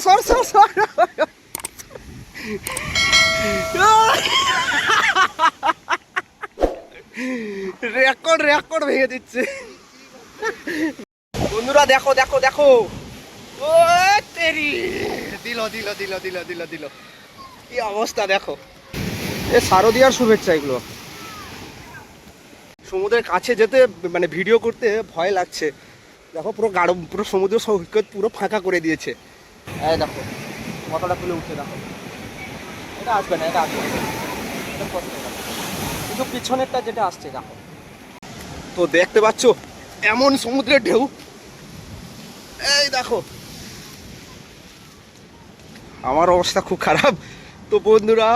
সর সর সর। রেকর্ড রেকর্ড ভেঙে দিচ্ছে। বন্ধুরা, দেখো দেখো দেখো। ও, তেরি। দিল দিল দিল দিল দিল দিল। কি অবস্থা, দেখো। এ, শারদিয়ার শুভেচ্ছা এগুলো। সমুদ্রের কাছে যেতে মানে ভিডিও করতে ভয় লাগছে। দেখো, পুরো গাঢ়, পুরো সমুদ্র সৈকত পুরো ফাঁকা করে দিয়েছে। এই দেখো কতটা তুলে উঠে দেখো। এটা আসবে না, এটা আসবে। কিন্তু পিছনেরটা যেটা আসছে দেখো। তো দেখতে পাচ্ছ, এমন সমুদ্রের ঢেউ। এই দেখো। আমার অবস্থা খুব খারাপ। তো বন্ধুরা,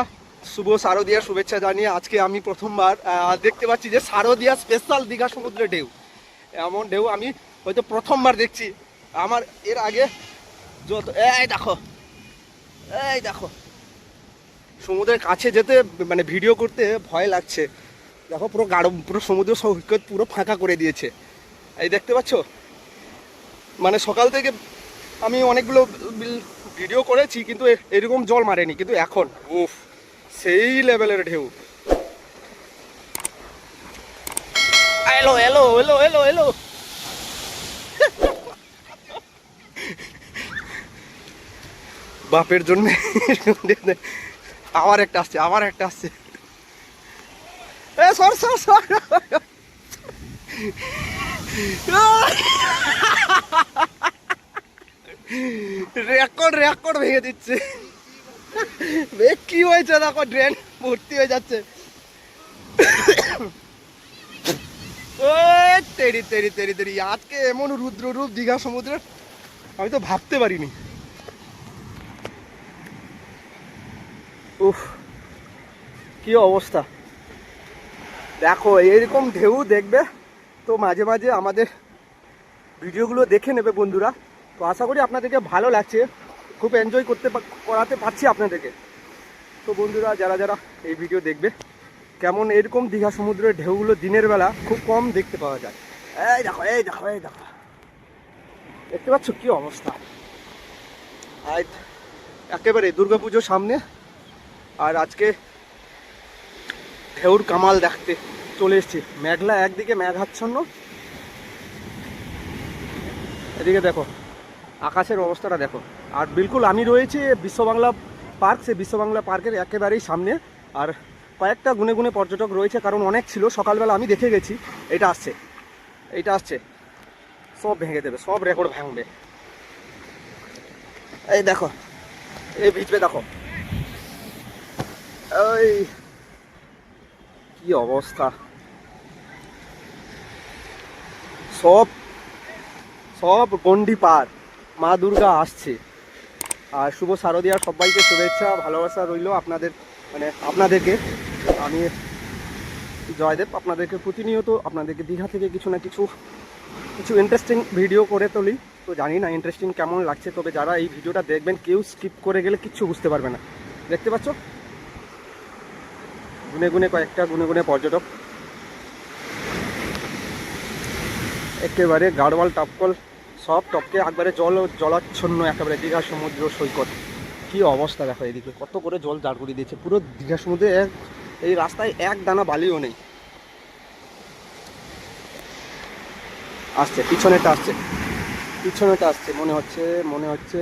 শুভ শারদিয়া শুভেচ্ছা জানিয়ে আজকে আমি প্রথমবার দেখতে পাচ্ছি যে শারদিয়া স্পেশাল দীঘা সমুদ্রে ঢেউ। এমন ঢেউ আমি হয়তো প্রথমবার দেখছি। আমার, এর আগে যত, এই দেখো এই দেখো। সমুদ্রের কাছে যেতে মানে ভিডিও করতে ভয় লাগছে। দেখো পুরো গাঢ়, পুরো সমুদ্র সৈকত পুরো ফাঁকা করে দিয়েছে। এই দেখতে পাচ্ছ? মানে সকাল থেকে আমি অনেকগুলো ভিডিও করেছি, কিন্তু এরকম জল মারেনি, কিন্তু এখন, উফ, সেই লেভেলের ঢেউ। এলো এলো এলো এলো এলো। বাপের জন্য। আবার একটা আসছে, আবার একটা আসছে। রেকর্ড রেকর্ড ভেঙে দিচ্ছে। কি হয়েছে? দেখো ড্রেন ভর্তি হয়ে যাচ্ছে। তেরি তেরি তেরি তেরি। আজকে এমন রুদ্র রূপ দীঘা সমুদ্রের, আমি তো ভাবতে পারিনি। উফ, কি অবস্থা? দেখো এরকম ঢেউ দেখবে তো মাঝে মাঝে আমাদের ভিডিওগুলো দেখে নেবে বন্ধুরা। তো আশা করি আপনাদেরকে ভালো লাগছে, খুব এনজয় করতে করাতে পারছি আপনাদেরকে। তো বন্ধুরা, যারা যারা এই ভিডিও দেখবে, কেমন এরকম দীঘা সমুদ্রের ঢেউগুলো দিনের বেলা, খুব কম দেখতে পাওয়া যায়। এই দেখো এই দেখো এই দেখো। দেখতে পাচ্ছ কি অবস্থা? একেবারে দুর্গাপুজোর সামনে আর আজকে ঢেউর কামাল দেখতে চলে এসছি। মেঘলা একদিকে মেঘাচ্ছন্ন। এদিকে দেখো, আকাশের অবস্থাটা দেখো। আর বিলকুল আমি রয়েছি বিশ্ব বাংলা পার্ক সে বিশ্ব বাংলা পার্কের একেবারেই সামনে। আর কয়েকটা গুনে গুনে পর্যটক রয়েছে, কারণ অনেক ছিল। সকালবেলা আমি দেখে গেছি, এটা আসছে। এইটা আসছে। সব ভেঙে দেবে, সব রেকর্ড ভাঙবে। এই দেখো, এই ভিজবে দেখো। ওই, কি অবস্থা? সব সব গন্ডি পার। মা দুর্গা আসছে। আর শুভ শারদিয়ার সবাইকে শুভেচ্ছা, ভালোবাসা রইল আপনাদের মানে আপনাদেরকে। আমি জয়দেব, আপনাদেরকে প্রতিনিয়ত আপনাদেরকে দীঘা থেকে কিছু না কিছু কিছু ইন্টারেস্টিং ভিডিও করে তুলি। তো জানি না ইন্টারেস্টিং কেমন লাগছে, তবে যারা এই ভিডিওটা দেখবেন, কেউ স্কিপ করে গেলে কিচ্ছু বুঝতে পারবে না। দেখতে পাচ্ছ? গুনে গুনে কয়েকটা গুনে গুনে পর্যটক। একেবারে গাড়ওয়াল টপকল, সব টপকে একবারে জল, জলাচ্ছন্ন একেবারে দীঘা সমুদ্র সৈকত। কি অবস্থা দেখো এদিকে, কত করে জল দাঁড় করিয়ে দিয়েছে। পুরো দীঘা সমুদ্রে এক, এই রাস্তায় এক দানা বালিও নেই। আসছে পিছনেটা আসছে। পিছনেটা আসছে, মনে হচ্ছে মনে হচ্ছে,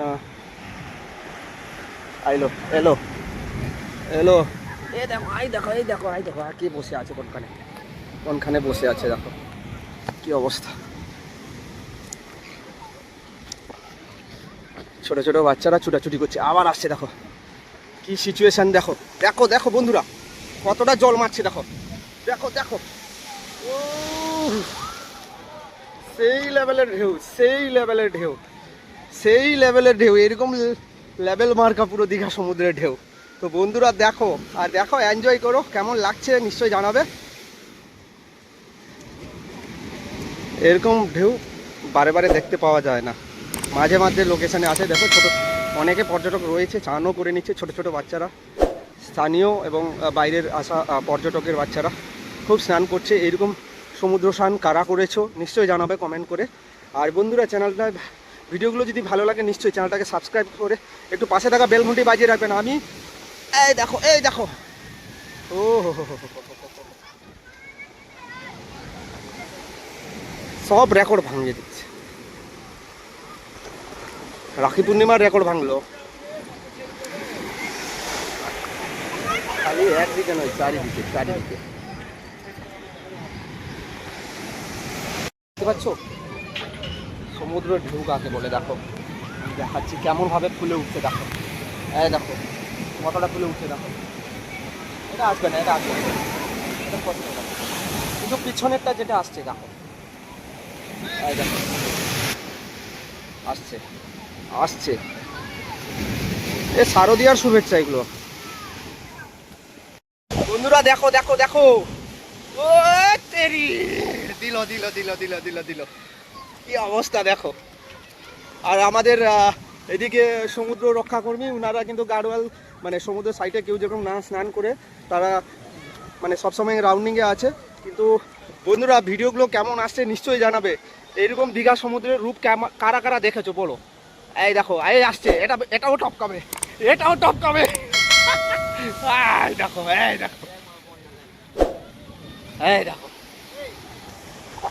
না। আইলো, এলো এলো। এই দেখো আই দেখো এই দেখো আই দেখো আর কে বসে আছে কোনখানে? কোনখানে বসে আছে দেখো কি অবস্থা? ছোট ছোট বাচ্চারা ছুটাছুটি করছে আবার আসছে দেখো। কি সিচুয়েশন দেখো। দেখো দেখো বন্ধুরা কতটা জল মারছে দেখো। দেখো দেখো। উহ, সেই লেভেলের ঢেউ সেই লেভেলের ঢেউ সেই লেভেলের ঢেউ এরকম লেভেল মার্কা পুরো দীঘা সমুদ্রের ঢেউ। তো বন্ধুরা দেখো, আর দেখো এনজয় করো, কেমন লাগছে নিশ্চয়ই জানাবে। এরকম ঢেউ বারে বারে দেখতে পাওয়া যায় না। মাঝে মাঝে লোকেশনে আসে। দেখো, ছোট, অনেকে পর্যটক রয়েছে, চানও করে নিচ্ছে ছোট ছোট বাচ্চারা। স্থানীয় এবং বাইরের আসা পর্যটকের বাচ্চারা খুব স্নান করছে। এরকম সমুদ্র স্নান কারা করেছ, নিশ্চয়ই জানাবে কমেন্ট করে। আর বন্ধুরা চ্যানেলটা ভিডিওগুলো যদি ভালো লাগে, নিশ্চয়ই চ্যানেলটাকে সাবস্ক্রাইব করে একটু পাশে থাকা বেল বাজিয়ে রাখবেন। আমি এই দেখো এই দেখো। ও। সব রেকর্ড ভাঙিয়ে দিচ্ছে। রাখি পূর্ণিমার রেকর্ড ভাঙলো। খালি একদিকে নয়, চারিদিকে চারিদিকে। দেখতে পাচ্ছ? সমুদ্র ঢেউ কাকে বলে, দেখো। দেখাচ্ছি কেমন ভাবে ফুলে উঠছে, দেখো। এই দেখো। কতটা ফুলে উঠছে দেখো। এটা আসবে না, এটা আসবে এটা কষ্ট কিন্তু পিছনেরটা যেটা আসছে, দেখো। দেখো। আসছে। আসছে। এ, শারদীয়ার শুভেচ্ছা এগুলো। বন্ধুরা, দেখো দেখো দেখো। ও, তেরি। দিল দিল দিল দিল দিল দিল। কি অবস্থা, দেখো। আর আমাদের এদিকে সমুদ্র রক্ষাকর্মী ওনারা কিন্তু গাড়োয়াল মানে সমুদ্রের সাইডে কেউ যেরকম না স্নান করে, তারা মানে সবসময় রাউন্ডিংয়ে আছে। কিন্তু বন্ধুরা, ভিডিওগুলো কেমন আসছে নিশ্চয়ই জানাবে। এরকম দীঘা সমুদ্রের রূপ কারা কারা দেখেছ বলো? এই দেখো, এই আসছে, এটা, এটাও টপ টপকাবে, এটাও টপকাবে। এই দেখো এই দেখো এই দেখো।